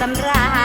สำราญ